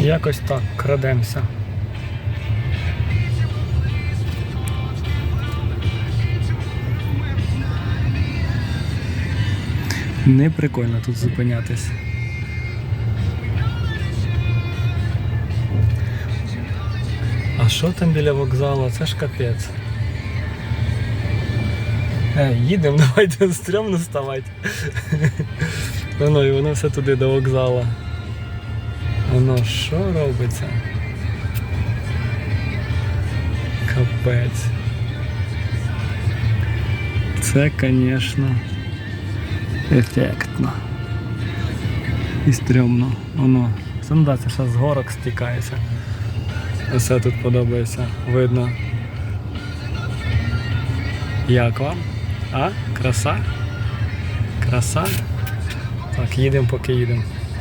Якось так крадемося. Не прикольно тут зупинятись. А що там біля вокзалу? Це ж капець. Е, їдемо, давайте стрьомно ставати. Воно і воно все туди до вокзалу. Воно що робиться? Капець. Це, звісно, ефектно. І стрьомно. Воно. Це ще з горок стікається. Все тут подобається. Видно. Як вам? А? Краса? Краса? Так, їдемо, поки їдемо.